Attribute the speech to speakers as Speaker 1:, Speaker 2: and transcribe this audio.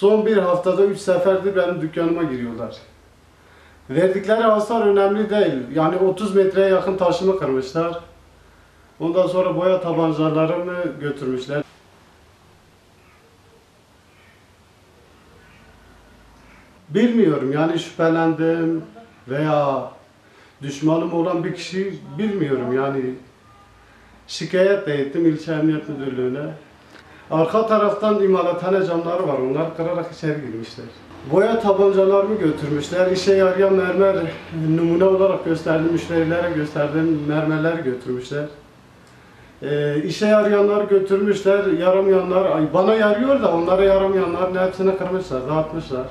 Speaker 1: Son bir haftada üç seferdir benim dükkanıma giriyorlar. Verdikleri hasar önemli değil. Yani 30 metreye yakın taşımı kırmışlar. Ondan sonra boya tabancalarımı götürmüşler. Bilmiyorum yani şüphelendim veya düşmanım olan bir kişi bilmiyorum yani şikayet de ettim ilçe emniyet müdürlüğüne. Arka taraftan imalathane camları var onlar kırarak içeri girmişler. Boya tabancalarımı götürmüşler. İşe yarayan mermer numune olarak gösterdim müşterilere gösterdim mermerleri götürmüşler. Ee, işe yarayanlar götürmüşler, yaramayanlar, ay bana yarıyor da onlara yaramayanların hepsini kırmışlar, dağıtmışlar.